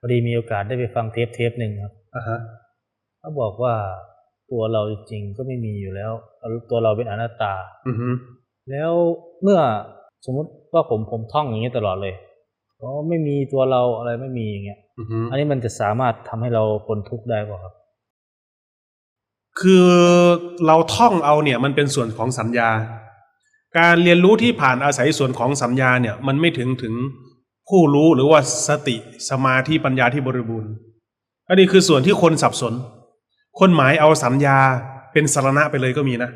พอดีมีโอกาสได้ไปฟังเทปเทปหนึ่งครับอ่าฮะเขาบอกว่าตัวเราจริงๆก็ไม่มีอยู่แล้วตัวเราเป็นอนัตตาอือฮึแล้วเมื่อสมมุติว่าผมผมท่องอย่างนี้ตลอดเลยอ๋อไม่มีตัวเราอะไรไม่มีอย่างเงี้ยอือฮึอันนี้มันจะสามารถทำให้เราพ้นทุกข์ได้ป่ะครับ คือเราท่องเอาเนี่ย มันเป็นส่วนของสัญญา การเรียนรู้ที่ผ่านอาศัยส่วนของสัญญาเนี่ย มันไม่ถึงถึง ผู้รู้หรือว่าสติสมาธิปัญญาที่บริบูรณ์อันนี้คือส่วนที่คนสับสน คนหมายเอาสัญญาเป็นสารณะไปเลยก็มีนะ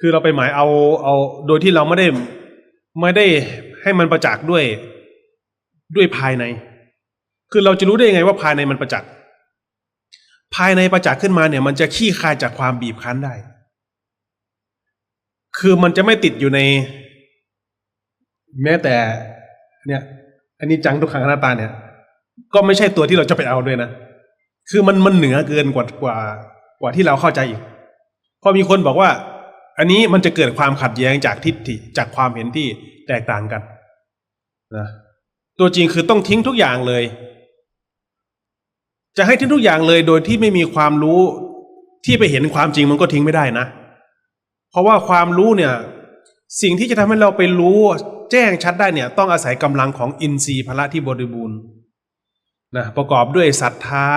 คือเราไปหมายเอาเอาโดยที่เราไม่ได้ไม่ได้ให้มันประจักษ์ด้วยด้วยภายใน คือเราจะรู้ได้ยังไงว่าภายในมันประจักษ์ภายในประจักษ์ขึ้นมาเนี่ย มันจะขี้คายจากความบีบคั้นได้ คือมันจะไม่ติดอยู่ใน แม้แต่เนี่ย อันนี้จังทุกขังอนัตตาเนี่ย ก็ไม่ใช่ตัวที่เราจะไปเอาด้วยนะคือมันมันเหนือเกินกว่ากว่ากว่าที่เราเข้าใจอีกพอมีคนบอกว่า อันนี้มันจะเกิดความขัดแย้งจากทิฏฐิจากความเห็นที่แตกต่างกันนะตัวจริงคือต้องทิ้งทุกอย่างเลย จะให้ทิ้งทุกอย่างเลยโดยที่ไม่มีความรู้ที่ไปเห็นความจริงมันก็ทิ้งไม่ได้นะ เพราะว่าความรู้เนี่ย สิ่งที่จะทำให้เราไปรู้ แจ้งชัดได้เนี่ยต้องอาศัยกำลังของอินทรีย์พละที่บริบูรณ์นะประกอบด้วยศรัทธา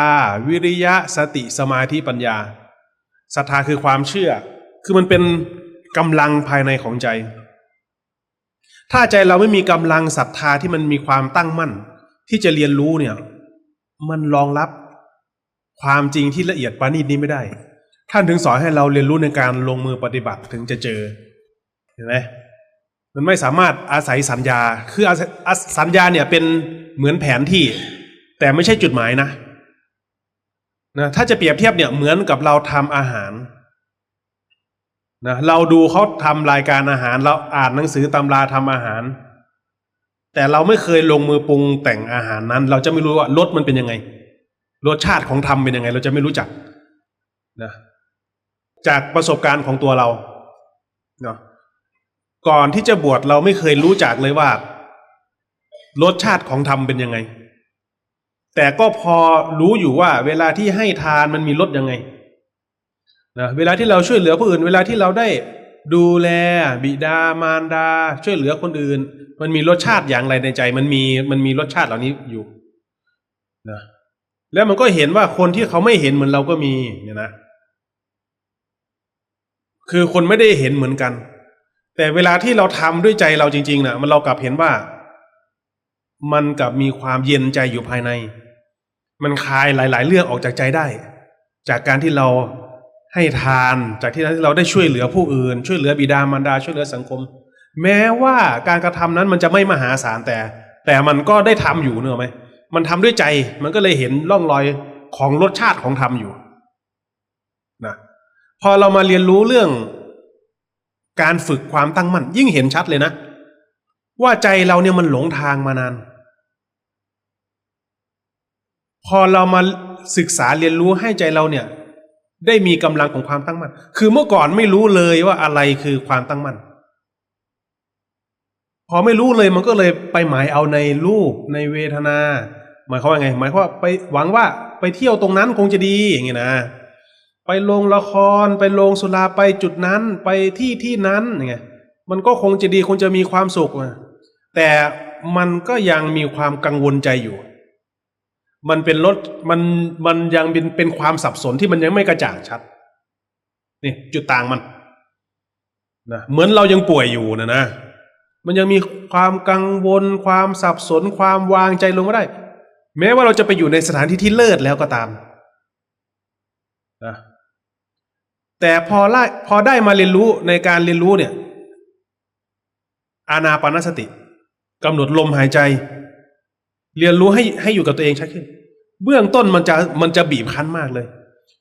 วิริยะสติสมาธิปัญญาศรัทธาคือความเชื่อ คือมันเป็นกำลังภายในของใจ ถ้าใจเราไม่มีกำลังศรัทธาที่มันมีความตั้งมั่น ที่จะเรียนรู้เนี่ย มันรองรับความจริงที่ละเอียดปานนีตนี้ไม่ได้ ท่านถึงสอนให้เราเรียนรู้ในการลงมือปฏิบัติถึงจะเจอเห็นไหม มันไม่สามารถอาศัยสัญญา คืออาศัยสัญญาเนี่ยเป็นเหมือนแผนที่ แต่ไม่ใช่จุดหมายนะนะถ้าจะเปรียบเทียบเนี่ยเหมือนกับเราทำอาหารนะเราดูเขาทำรายการอาหาร เราอ่านหนังสือตำราทำอาหาร แต่เราไม่เคยลงมือปรุงแต่งอาหารนั้น เราจะไม่รู้ว่ารสมันเป็นยังไง รสชาติของทำเป็นยังไง เราจะไม่รู้จักนะจากประสบการณ์ของตัวเราเนาะ ก่อนที่จะบวชเราไม่เคยรู้จักเลยว่ารสชาติของธรรมเป็นยังไง แต่ก็พอรู้อยู่ว่า เวลาที่ให้ทานมันมีรสยังไงนะเวลาที่เราช่วยเหลือผู้อื่น เวลาที่เราได้ดูแลบิดามารดา ช่วยเหลือคนอื่น มันมีรสชาติอย่างไรในใจ มันมีมันมีรสชาติเหล่านี้อยู่นะแล้วมันก็เห็นว่าคนที่เขาไม่เห็นเหมือนเราก็มีเนี่ยนะ คือคนไม่ได้เห็นเหมือนกัน แต่เวลาที่เราทำด้วยใจเราจริงๆนะมันเรากลับเห็นว่า มันกลับมีความเย็นใจอยู่ภายใน มันคลายหลาย ๆ เรื่องออกจากใจได้ จากการที่เราให้ทานจากที่เราได้ช่วยเหลือผู้อื่น ช่วยเหลือบิดามารดาช่วยเหลือสังคม แม้ว่าการกระทำนั้นมันจะไม่มหาศาลแต่ แต่มันก็ได้ทำอยู่เนอะไหมมันทำด้วยใจมันก็เลยเห็นร่องรอยของรสชาติของธรรมอยู่นะพอเรามาเรียนรู้เรื่อง การฝึกความตั้งมั่นยิ่งเห็นชัดเลยนะ ว่าใจเราเนี่ยมันหลงทางมานาน พอเรามาศึกษาเรียนรู้ให้ใจเราเนี่ย ได้มีกำลังของความตั้งมั่นคือเมื่อก่อนไม่รู้เลยว่าอะไรคือความตั้งมั่นพอไม่รู้เลยมันก็เลยไปหมายเอาในรูปในเวทนา หมายความว่าไง หมายความว่าไปหวังว่าไปเที่ยวตรงนั้นคงจะดีอย่างเงี้ยนะ ไปลงละคร ไปลงสุราไปจุดนั้น ไปที่ที่นั้นอย่างมันก็คงจะดีคงจะมีความสุขแต่มันก็ยังมีความกังวลใจอยู่ มันเป็นรถมันมันยังเป็นเป็นความสับสนที่มันยังไม่กระจ่างชัดนี่จุดต่างมันนะเหมือนเรายังป่วยอยู่นะนะมันยังมีความกังวล ความสับสน ความวางใจลงไม่ได้ แม้ว่าเราจะไปอยู่ในสถานที่ที่เลิศแล้วก็ตามนะ แต่พอไล่พอได้มาเรียนรู้ในการเรียนรู้เนี่ย อานาปานสติกำหนดลมหายใจ เรียนรู้ให้ให้อยู่กับตัวเองชัดขึ้น เบื้องต้นมันจะมันจะบีบคั้นมากเลย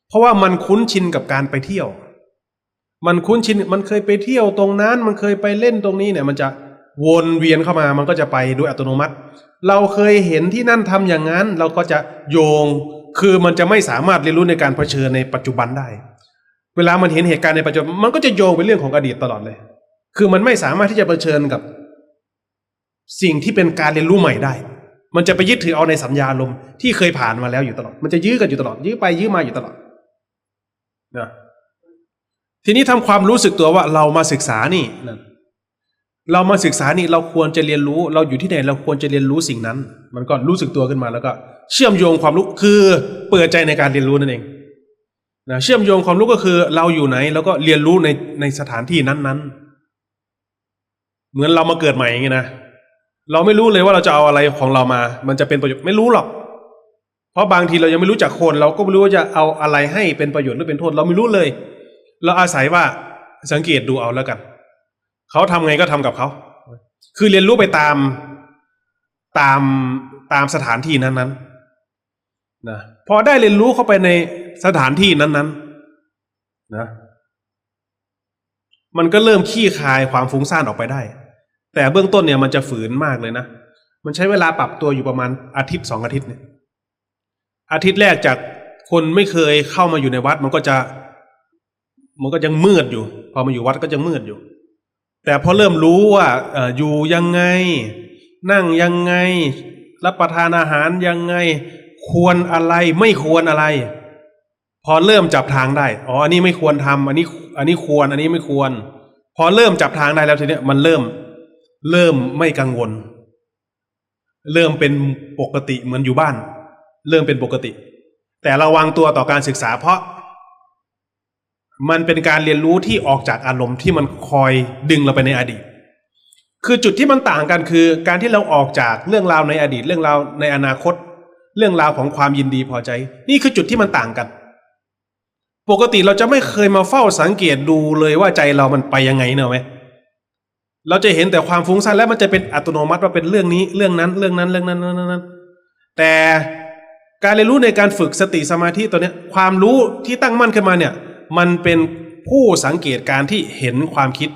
เพราะว่ามันคุ้นชินกับการไปเที่ยว มันคุ้นชินมันเคยไปเที่ยวตรงนั้น มันเคยไปเล่นตรงนี้เนี่ย มันจะวนเวียนเข้ามามันก็จะไปโดยอัตโนมัติ เราเคยเห็นที่นั่นทำอย่างนั้น เราก็จะโยงคือมันจะไม่สามารถเรียนรู้ในการเผชิญในปัจจุบันได้ เวลามันเห็นเหตุการณ์ในปัจจุบันมันก็จะโยงไปเรื่องของอดีตตลอดเลย คือมันไม่สามารถที่จะเผชิญกับ สิ่งที่เป็นการเรียนรู้ใหม่ได้ มันจะไปยึดถือเอาในสัญญาลมที่เคยผ่านมาแล้วอยู่ตลอด มันจะยื้อกันอยู่ตลอด ยื้อไปยื้อมาอยู่ตลอดนะทีนี้ทำความรู้สึกตัวว่าเรามาศึกษานี่นะเรามาศึกษานี่เราควรจะเรียนรู้ เราอยู่ที่ไหนเราควรจะเรียนรู้สิ่งนั้น มันก็รู้สึกตัวขึ้นมาแล้วก็ เชื่อมโยงความรู้คือเปิดใจในการเรียนรู้นั่นเอง นะเชื่อมโยงความรู้ก็คือ เราอยู่ไหน แล้วก็เรียนรู้ในในสถานที่นั้นๆ เหมือนเรามาเกิดใหม่อย่างเงี้นะเราไม่รู้เลยว่าเราจะเอาอะไรของเรามา มันจะเป็นประโยชน์ไม่รู้หรอก เพราะบางทีเรายังไม่รู้จักคน เราก็ไม่รู้ว่าจะเอาอะไรให้เป็นประโยชน์หรือเป็นโทษ เราไม่รู้เลย เราอาศัยว่าสังเกตดูเอาแล้วกัน เขาทำไงก็ทำกับเขา คือเรียนรู้ไปตามตามตามสถานที่นั้นๆ นะพอได้เรียนรู้เข้าไปในสถานที่นั้นๆนะมันก็เริ่มขี้คายความฟุ้งซ่านออกไปได้ แต่เบื้องต้นเนี่ยมันจะฝืนมากเลยนะ มันใช้เวลาปรับตัวอยู่ประมาณอาทิตย์สองอาทิตย์เนี่ย อาทิตย์แรกจากคนไม่เคยเข้ามาอยู่ในวัด มันก็จะ มันก็ยังมืดอยู่ พอมาอยู่วัดก็จะมืดอยู่ แต่พอเริ่มรู้ว่าอออยู่ยังไง นั่งยังไง รับประทานอาหารยังไง ควรอะไรไม่ควรอะไร พอเริ่มจับทางได้อ๋ออันนี้ไม่ควรทำอันนี้ อันนี้ควร อันนี้ไม่ควร พอเริ่มจับทางได้แล้วทีเนี้ยมันเริ่ม เริ่มไม่กังวล เริ่มเป็นปกติเหมือนอยู่บ้าน เริ่มเป็นปกติ แต่ระวังตัวต่อการศึกษา เพราะ มันเป็นการเรียนรู้ที่ออกจากอารมณ์ที่มันคอยดึงเราไปในอดีตคือจุดที่มันต่างกันคือ การที่เราออกจากเรื่องราวในอดีตเรื่องราวในอนาคต เรื่องราวของความยินดีพอใจ นี่คือจุดที่มันต่างกัน ปกติเราจะไม่เคยมาเฝ้าสังเกตดูเลยว่าใจเรามันไปยังไงเนอะไหมเราจะเห็นแต่ความฟุ้งซ่านแล้วมันจะเป็นอัตโนมัติว่าเป็นเรื่องนี้เรื่องนั้นเรื่องนั้นเรื่องนั้นเรื่องนั้นแต่การเรียนรู้ในการฝึกสติสมาธิตัวเนี้ยความรู้ที่ตั้งมั่นขึ้นมาเนี่ย มันเป็นผู้สังเกตการที่เห็นความคิด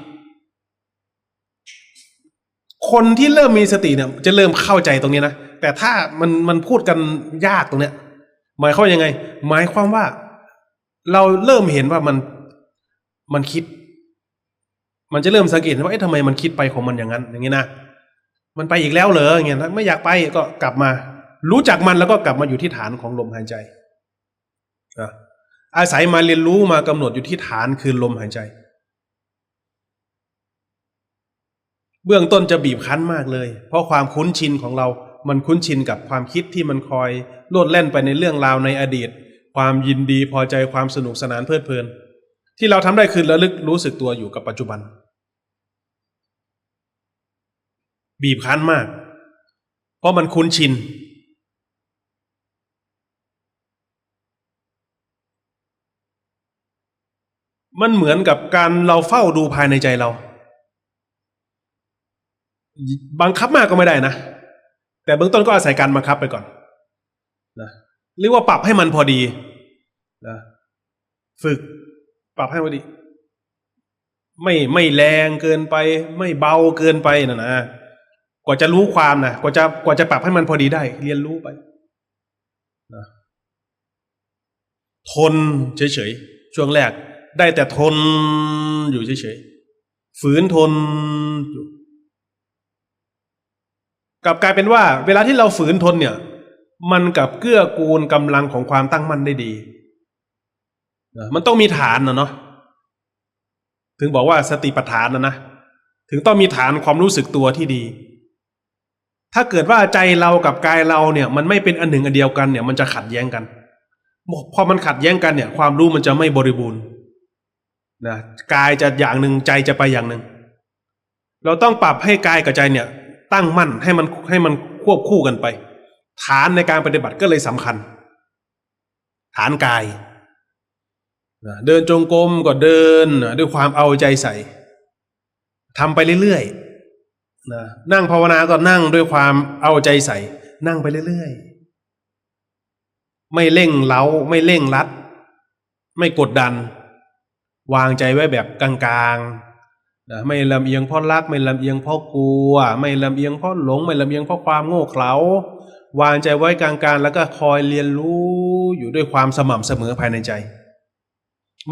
คนที่เริ่มมีสติเนี่ยจะเริ่มเข้าใจตรงนี้นะ แต่ถ้ามันมันพูดกันยากตรงเนี้ย หมายความว่ายังไง หมายความว่า เราเริ่มเห็นว่ามันมันคิด มันจะเริ่มสังเกตว่าเอ๊ะทำไมมันคิดไปของมันอย่างนั้น อย่างนี้นะมันไปอีกแล้วเหรออย่างเงี้ยนะไม่อยากไปก็กลับมา รู้จักมันแล้วก็กลับมาอยู่ที่ฐานของลมหายใจอาศัยมาเรียนรู้มากำหนดอยู่ที่ฐานคือลมหายใจ เบื้องต้นจะบีบคั้นมากเลย เพราะความคุ้นชินของเรา มันคุ้นชินกับความคิดที่มันคอยโลดแล่นไปในเรื่องราวในอดีต ความยินดีพอใจความสนุกสนานเพลิดเพลิน ที่เราทำได้คือระลึกรู้สึกตัวอยู่กับปัจจุบัน บีบคั้นมาก เพราะมันคุ้นชิน มันเหมือนกับการเราเฝ้าดูภายในใจเรา บังคับมากก็ไม่ได้นะ แต่เบื้องต้นก็อาศัยการบังคับไปก่อนนะเรียกว่าปรับให้มันพอดีนะฝึกปรับให้พอดี ไม่ไม่แรงเกินไป ไม่เบาเกินไปนะนะกว่าจะรู้ความนะกว่าจะกว่าจะปรับให้มันพอดีได้ เรียนรู้ไปนะทนเฉยๆช่วงแรก ได้แต่ทนอยู่เฉยๆฝืนทนอยู่ กลับกลายเป็นว่า เวลาที่เราฝืนทนเนี่ย มันกับเกื้อกูลกำลังของความตั้งมั่นได้ดีมันต้องมีฐานนะเนาะถึงบอกว่าสติปัฏฐานนะนะถึงต้องมีฐานความรู้สึกตัวที่ดี ถ้าเกิดว่าใจเรากับกายเราเนี่ย มันไม่เป็นอันหนึ่งอันเดียวกันเนี่ย มันจะขัดแย้งกันพอมันขัดแย้งกันเนี่ย ความรู้มันจะไม่บริบูรณ์นะกายจะอย่างหนึ่งใจจะไปอย่างหนึ่งเราต้องปรับให้กายกับใจเนี่ย ตั้งมั่นให้มันให้มันควบคู่กันไป ฐานในการปฏิบัติก็เลยสำคัญ ฐานกาย เดินจงกรมก็เดินด้วยความเอาใจใส่ทำไปเรื่อยๆนะนั่งภาวนาก็นั่งด้วยความเอาใจใส่ นั่งไปเรื่อยๆ ไม่เร่งเล้าไม่เร่งรัด ไม่กดดัน วางใจไว้แบบกลางๆ นะไม่ลำเอียงเพราะรัก ไม่ลำเอียงเพราะกลัว ไม่ลำเอียงเพราะหลง ไม่ลำเอียงเพราะความโง่เขลาวางใจไว้กลางๆแล้วก็คอยเรียนรู้อยู่ด้วยความสม่ำเสมอภายในใจ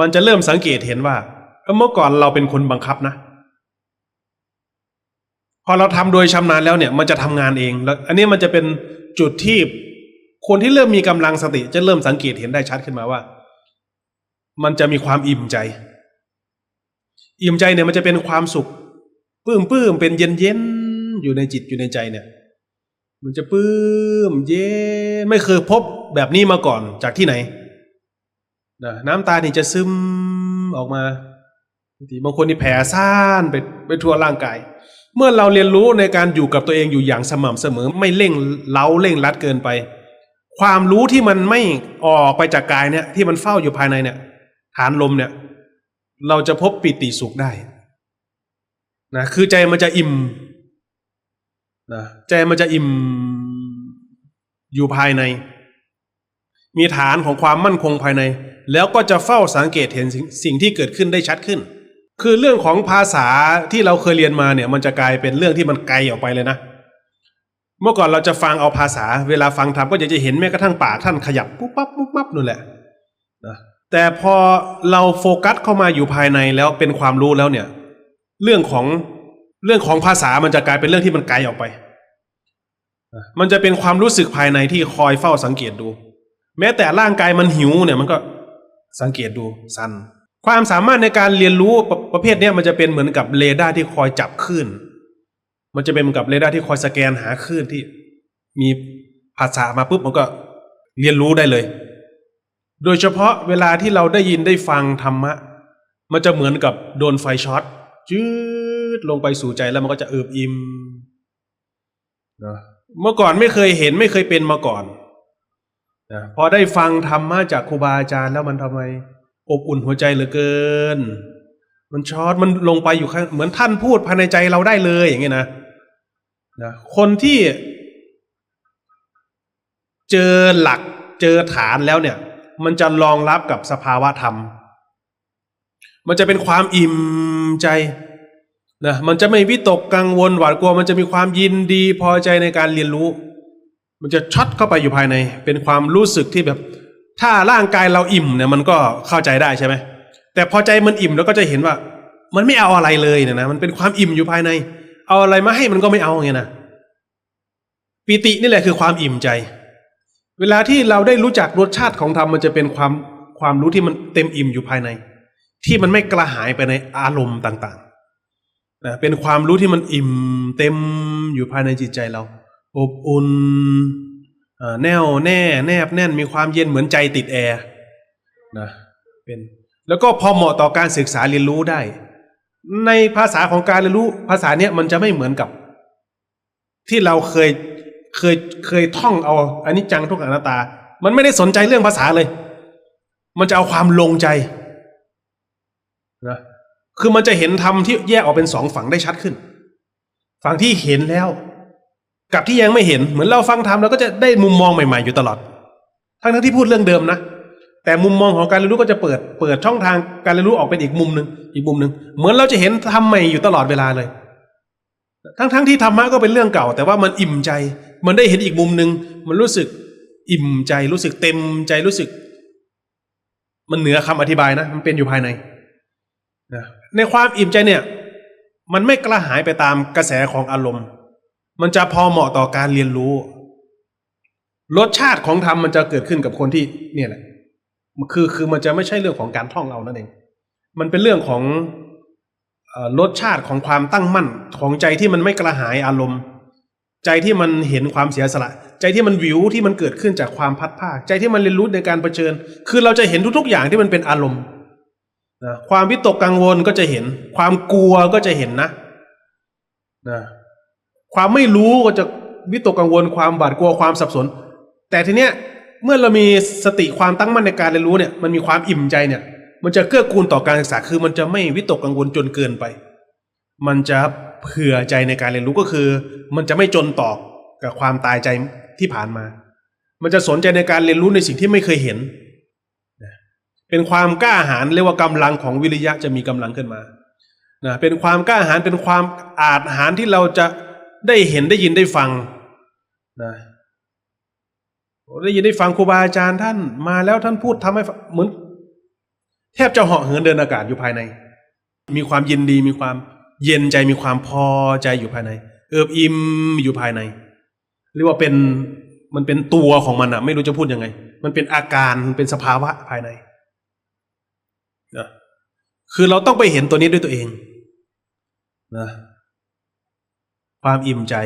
มันจะเริ่มสังเกตเห็นว่าเอ้อเมื่อก่อนเราเป็นคนบังคับนะ พอเราทำโดยชำนาญแล้วเนี่ย มันจะทำงานเองแล้วอันนี้มันจะเป็นจุดที่คนที่เริ่มมีกำลังสติ จะเริ่มสังเกตเห็นได้ชัดขึ้นมาว่า มันจะมีความอิ่มใจ อิ่มใจเนี่ยมันจะเป็นความสุขปื้มปื้มๆเป็นเย็นเย็นอยู่ในจิตอยู่ในใจเนี่ย มันจะปื้มเย็นไม่เคยพบแบบนี้มาก่อนจากที่ไหนนะน้ำตานี่จะซึมออกมาบางทีบางคนนี่แผ่ซ่านไปไปทั่วร่างกาย เมื่อเราเรียนรู้ในการอยู่กับตัวเองอยู่อย่างสม่ำเสมอ ไม่เร่งเล้าเร่งรัดเกินไป ความรู้ที่มันไม่ออกไปจากกายเนี่ย ที่มันเฝ้าอยู่ภายในเนี่ย ฐานลมเนี่ย เราจะพบปิติสุขได้นะคือใจมันจะอิ่มนะใจมันจะอิ่มอยู่ภายใน มีฐานของความมั่นคงภายใน แล้วก็จะเฝ้าสังเกตเห็นสิ่งที่เกิดขึ้นได้ชัดขึ้น คือเรื่องของภาษาที่เราเคยเรียนมาเนี่ยมันจะกลายเป็นเรื่องที่มันไกลออกไปเลยนะ เมื่อก่อนเราจะฟังเอาภาษา เวลาฟังธรรมก็จะจะเห็นแม้กระทั่งปากท่านขยับปุ๊บปั๊บปุ๊บปั๊บนู่นแหละนะ แต่พอเราโฟกัสเข้ามาอยู่ภายในแล้วเป็นความรู้แล้วเนี่ย เรื่องของเรื่องของภาษามันจะกลายเป็นเรื่องที่มันไกลออกไป มันจะเป็นความรู้สึกภายในที่คอยเฝ้าสังเกตดู แม้แต่ร่างกายมันหิวเนี่ยมันก็สังเกตดูสันความสามารถในการเรียนรู้ประประเภทเนี้ยมันจะเป็นเหมือนกับเรดาร์ที่คอยจับคลื่น มันจะเป็นเหมือนกับเรดาร์ที่คอยสแกนหาคลื่นที่มีภาษามาปุ๊บมันก็เรียนรู้ได้เลย โดยเฉพาะเวลาที่เราได้ยินได้ฟังธรรมะ มันจะเหมือนกับโดนไฟช็อตจืดลงไปสู่ใจแล้วมันก็จะเอิบอิ่มนะเมื่อก่อนไม่เคยเห็นไม่เคยเป็นมาก่อนนะพอได้ฟังธรรมะจากครูบาอาจารย์แล้วมันทำไม อบอุ่นหัวใจเหลือเกิน มันช็อตมันลงไปอยู่ข้างเหมือนท่านพูดภายในใจเราได้เลยอย่างเงี้ยนะนะคนที่ เจอหลักเจอฐานแล้วเนี่ย มันจะรองรับกับสภาวะธรรม มันจะเป็นความอิ่มใจนะมันจะไม่วิตกกังวลหวาดกลัว มันจะมีความยินดีพอใจในการเรียนรู้ มันจะช็อตเข้าไปอยู่ภายใน เป็นความรู้สึกที่แบบ ถ้าร่างกายเราอิ่มเนี่ยมันก็เข้าใจได้ใช่ไหมแต่พอใจมันอิ่มแล้วก็จะเห็นว่า มันไม่เอาอะไรเลยเนี่ยนะมันเป็นความอิ่มอยู่ภายใน เอาอะไรมาให้มันก็ไม่เอาไงนะปิตินี่แหละคือความอิ่มใจ เวลาที่เราได้รู้จักรสชาติของธรรมมันจะเป็นความความรู้ที่มันเต็มอิ่มอยู่ภายใน ที่มันไม่กระหายไปในอารมณ์ต่างๆนะเป็นความรู้ที่มันอิ่มเต็มอยู่ภายในจิตใจเรา อบอุ่นอ่อแน่วแน่แนบแน่นมีความเย็นเหมือนใจติดแอร์นะเป็นแล้วก็พอเหมาะต่อการศึกษาเรียนรู้ได้ ในภาษาของการเรียนรู้ภาษาเนี้ยมันจะไม่เหมือนกับ ที่เราเคย เคยเคยท่องเอาอันนี้จังทุกอนัตตา มันไม่ได้สนใจเรื่องภาษาเลย มันจะเอาความลงใจนะคือมันจะเห็นธรรมที่แยกออกเป็นสองฝั่งได้ชัดขึ้น ฝั่งที่เห็นแล้ว กับที่ยังไม่เห็นเหมือนเราฟังธรรมเราก็จะได้มุมมองใหม่ๆอยู่ตลอด ทั้งทั้งที่พูดเรื่องเดิมนะแต่มุมมองของการเรียนรู้ก็จะเปิดเปิดช่องทางการเรียนรู้ออกเป็นอีกมุมหนึ่งอีกมุมหนึ่งเหมือนเราจะเห็นธรรมใหม่อยู่ตลอดเวลาเลย ทั้งทั้งที่ธรรมะก็เป็นเรื่องเก่า แต่ว่ามันอิ่มใจ มันได้เห็นอีกมุมหนึ่งมันรู้สึกอิ่มใจรู้สึกเต็มใจรู้สึก มันเหนือคำอธิบายนะมันเป็นอยู่ภายในนะในความอิ่มใจเนี่ย มันไม่กระหายไปตามกระแสของอารมณ์ มันจะพอเหมาะต่อการเรียนรู้ รสชาติของธรรมมันจะเกิดขึ้นกับคนที่เนี่ยแหละคือคือมันจะไม่ใช่เรื่องของการท่องเอานั่นเอง มันเป็นเรื่องของรสชาติของความตั้งมั่นของใจที่มันไม่กระหายอารมณ์ ใจที่มันเห็นความเสียสละ ใจที่มันวิวที่มันเกิดขึ้นจากความพัดภาค ใจที่มันเรียนรู้ในการเผชิญ คือเราจะเห็นทุก ๆ อย่างที่มันเป็นอารมณ์นะความวิตกกังวลก็จะเห็น ความกลัวก็จะเห็นนะนะความไม่รู้ก็จะวิตกกังวลความบาดกลัวความสับสน แต่ทีเนี้ยเมื่อเรามีสติความตั้งมั่นในการเรียนรู้เนี่ยมันมีความอิ่มใจเนี่ย มันจะเกื้อกูลต่อการศึกษาคือมันจะไม่วิตกกังวลจนเกินไป มันจะเผื่อใจในการเรียนรู้ก็คือ มันจะไม่จนต่อกับความตายใจที่ผ่านมา มันจะสนใจในการเรียนรู้ในสิ่งที่ไม่เคยเห็น เป็นความกล้าหาญเรียกว่ากำลังของวิริยะจะมีกำลังขึ้นมานะเป็นความกล้าหาญเป็นความอาจหาญที่เราจะได้เห็นได้ยินได้ฟังนะได้ยินได้ฟังครูบาอาจารย์ท่านมาแล้วท่านพูดทำให้เหมือนแทบจะเหาะเหินเดินอากาศอยู่ภายใน มีความยินดีมีความ เย็นใจมีความพอใจอยู่ภายใน เอิบอิ่มอยู่ภายใน เรียกว่าเป็นมันเป็นตัวของมันอะไม่รู้จะพูดยังไง มันเป็นอาการมันเป็นสภาวะภายในนะคือเราต้องไปเห็นตัวนี้ด้วยตัวเองนะความอิ่มใจ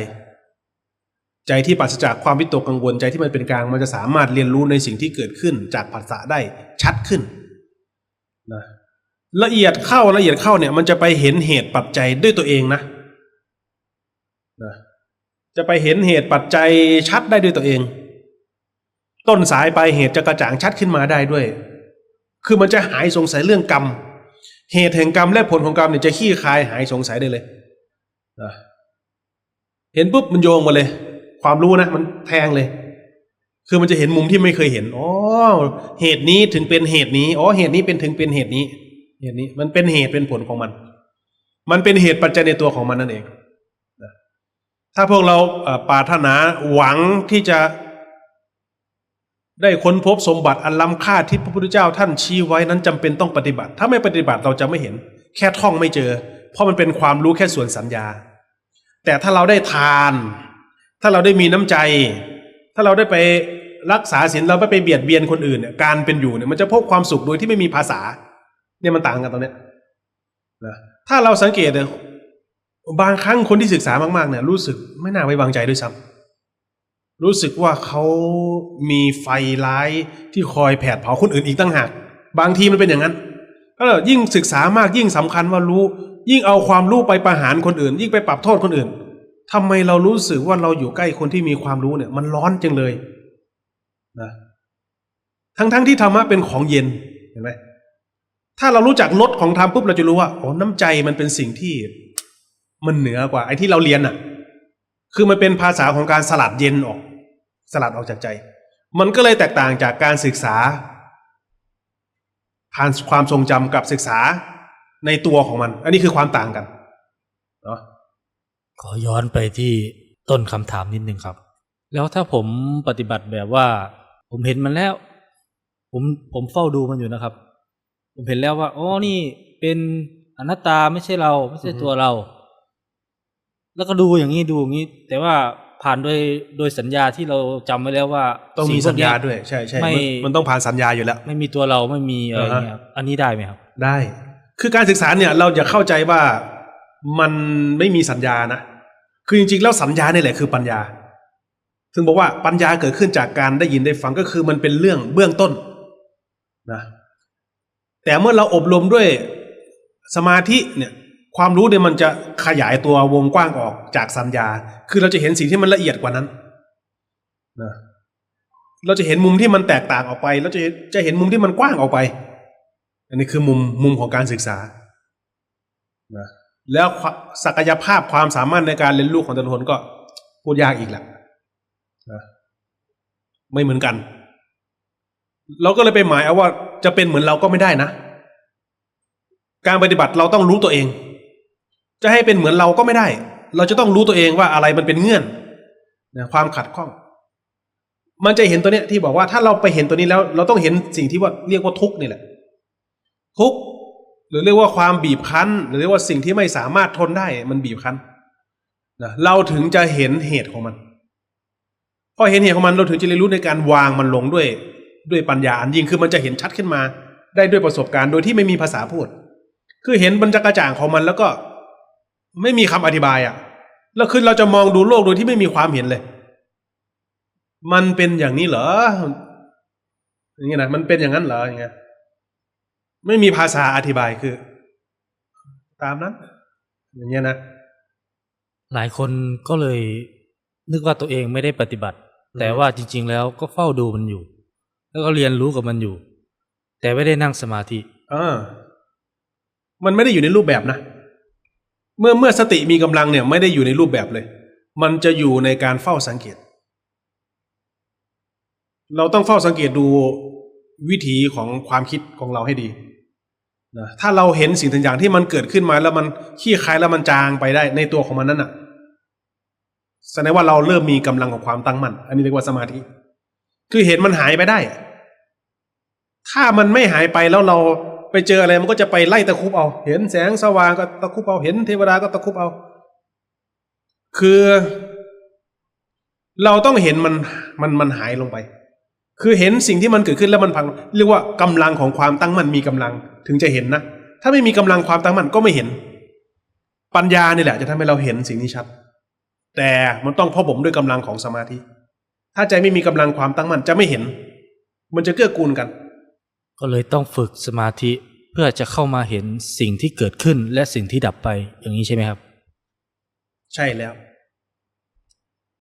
ใจที่ปราศจากความวิตกกังวลใจที่มันเป็นกลางมันจะสามารถเรียนรู้ในสิ่งที่เกิดขึ้นจากผัสสะได้ชัดขึ้นนะ ละเอียดเข้าละเอียดเข้าเนี่ยมันจะไปเห็นเหตุปัจจัยด้วยตัวเองนะนะจะไปเห็นเหตุปัจจัยชัดได้ด้วยตัวเอง ต้นสายปลายเหตุจะกระจ่างชัดขึ้นมาได้ด้วย คือมันจะหายสงสัยเรื่องกรรม เหตุแห่งกรรมและผลของกรรมเนี่ยจะขี้คายหายสงสัยได้เลยนะเห็นปุ๊บมันโยงมาเลย ความรู้นะมันแทงเลย คือมันจะเห็นมุมที่ไม่เคยเห็นอ๋อเหตุนี้ถึงเป็นเหตุนี้อ๋อเหตุนี้เป็นถึงเป็นเหตุนี้ เหตุนี้มันเป็นเหตุเป็นผลของมัน มันเป็นเหตุปัจจัยในตัวของมันนั่นเองถ้าพวกเราปรารถนาหวังที่จะได้ค้นพบสมบัติอันล้ำค่าที่พระพุทธเจ้าท่านชี้ไว้นั้นจำเป็นต้องปฏิบัติ ถ้าไม่ปฏิบัติเราจะไม่เห็น แค่ท่องไม่เจอ เพราะมันเป็นความรู้แค่ส่วนสัญญา แต่ถ้าเราได้ทาน ถ้าเราได้มีน้ำใจ ถ้าเราได้ไปรักษาศีลเราไม่ไปเบียดเบียนคนอื่นเนี่ยการเป็นอยู่เนี่ยมันจะพบความสุขโดยที่ไม่มีภาษา เนี่ยมันต่างกันตรงเนี้ยนะถ้าเราสังเกตเนี่ยบางครั้งคนที่ศึกษามากๆเนี่ยรู้สึกไม่น่าไว้วางใจด้วยซ้ำรู้สึกว่าเขามีไฟร้ายที่คอยแผดเผาคนอื่นอีกตั้งหาก บางทีมันเป็นอย่างนั้นก็เลยยิ่งศึกษามากยิ่งสำคัญว่ารู้ ยิ่งเอาความรู้ไปประหารคนอื่น ยิ่งไปปรับโทษคนอื่นทำไมเรารู้สึกว่าเราอยู่ใกล้คนที่มีความรู้เนี่ย มันร้อนจังเลยนะทั้งๆที่ธรรมะเป็นของเย็นเห็นไหม ถ้าเรารู้จักลดของธรรมปุ๊บเราจะรู้ว่าโอ้น้ำใจมันเป็นสิ่งที่มันเหนือกว่า ไอ้ที่เราเรียนอะ คือมันเป็นภาษาของการสลัดเย็นออก สลัดออกจากใจ มันก็เลยแตกต่างจากการศึกษา ผ่านความทรงจำกับศึกษาในตัวของมัน อันนี้คือความต่างกันเนาะขอย้อนไปที่ต้นคำถามนิดนึงครับ แล้วถ้าผมปฏิบัติแบบว่า ผมเห็นมันแล้ว ผมผมเฝ้าดูมันอยู่นะครับ ผมเห็นแล้วว่าอ๋อนี่เป็นอนัตตาไม่ใช่เราไม่ใช่ตัวเรา แล้วก็ดูอย่างนี้ดูอย่างนี้ แต่ว่าผ่านโดยโดยสัญญาที่เราจำไว้แล้วว่าต้องมีพวสักญเนี้ญาด้วยใช่ใช่ไม่มันมันต้องผ่านสัญญาอยู่แล้ว ไม่มีตัวเราไม่มีอะไรเงี้ยครับอันนี้ได้ไหมครับ ได้ คือการศึกษาเนี่ย เราจะเข้าใจว่ามันไม่มีสัญญานะคือจริงๆแล้วสัญญาเนี่ยแหละคือปัญญาถึงบอกว่าปัญญาเกิดขึ้นจากการได้ยินได้ฟังก็คือมันเป็นเรื่องเบื้องต้นนะ แต่เมื่อเราอบรมด้วยสมาธิเนี่ยความรู้เนี่ยมันจะขยายตัววงกว้างออกจากสัญญา คือเราจะเห็นสิ่งที่มันละเอียดกว่านั้นนะเราจะเห็นมุมที่มันแตกต่างออกไปแล้วจะจะเห็นมุมที่มันกว้างออกไป อันนี้คือมุมมุมของการศึกษานะแล้วศักยภาพความสามารถในการเรียนรู้ของแต่ละคนก็พูดยากอีกแหละนะไม่เหมือนกัน เราก็เลยไปหมายเอาว่า จะเป็นเหมือนเราก็ไม่ได้นะ การปฏิบัติเราต้องรู้ตัวเอง จะให้เป็นเหมือนเราก็ไม่ได้ เราจะต้องรู้ตัวเองว่าอะไรมันเป็นเงื่อนนะความขัดข้อง มันจะเห็นตัวเนี้ยที่บอกว่าถ้าเราไปเห็นตัวนี้แล้ว เราต้องเห็นสิ่งที่ว่าเรียกว่าทุกข์นี่แหละ ทุกข์หรือเรียกว่าความบีบคั้น หรือเรียกว่าสิ่งที่ไม่สามารถทนได้มันบีบคั้นนะเราถึงจะเห็นเหตุของมันพอเห็นเหตุของมันเราถึงจะเรียนรู้ในการวางมันลงด้วย ด้วยปัญญาอันยิ่งคือมันจะเห็นชัดขึ้นมา ได้ด้วยประสบการณ์โดยที่ไม่มีภาษาพูด คือเห็นบรรจกระจ่างของมันแล้วก็ ไม่มีคำอธิบายอะ่ะ แล้วคือเราจะมองดูโลกโดยที่ไม่มีความเห็นเลย มันเป็นอย่างนี้เหรออย่างเงี้ยนะมันเป็นอย่างนั้นเหรออย่างเงี้ยไม่มีภาษาอธิบายคือ ตามนั้น อย่างเงี้ยนะหลายคนก็เลยนึกว่าตัวเองไม่ได้ปฏิบัติ แต่ว่าจริง ๆ แล้วก็เฝ้าดูมันอยู่ แล้วก็เรียนรู้กับมันอยู่ แต่ไม่ได้นั่งสมาธิเออมันไม่ได้อยู่ในรูปแบบนะ เมื่อเมื่อสติมีกำลังเนี่ย ไม่ได้อยู่ในรูปแบบเลย มันจะอยู่ในการเฝ้าสังเกต เราต้องเฝ้าสังเกตดูวิถีของความคิดของเราให้ดีนะถ้าเราเห็นสิ่งต่างๆที่มันเกิดขึ้นมาแล้วมันขี้คายแล้วมันจางไปได้ในตัวของมันนั้นน่ะแสดงว่าเราเริ่มมีกำลังของความตั้งมั่น อันนี้เรียกว่าสมาธิ คือเห็นมันหายไปได้ ถ้ามันไม่หายไปแล้วเราไปเจออะไรมันก็จะไปไล่ตะคุบเอา เห็นแสงสว่างก็ตะคุบเอา เห็นเทวดาก็ตะคุบเอา คือ เราต้องเห็นมันมันมันหายลงไป คือเห็นสิ่งที่มันเกิดขึ้นแล้วมันพัง เรียกว่ากำลังของความตั้งมั่นมีกำลังถึงจะเห็นนะ ถ้าไม่มีกำลังความตั้งมั่นก็ไม่เห็น ปัญญานี่แหละ จะทำให้เราเห็นสิ่งนี้ชัด แต่มันต้องพ่อผมด้วยกำลังของสมาธิ ถ้าใจไม่มีกำลังความตั้งมั่นจะไม่เห็น มันจะเกื้อกูลกัน ก็เลยต้องฝึกสมาธิเพื่อจะเข้ามาเห็นสิ่งที่เกิดขึ้นและสิ่งที่ดับไปอย่างนี้ใช่ไหมครับ ใช่แล้ว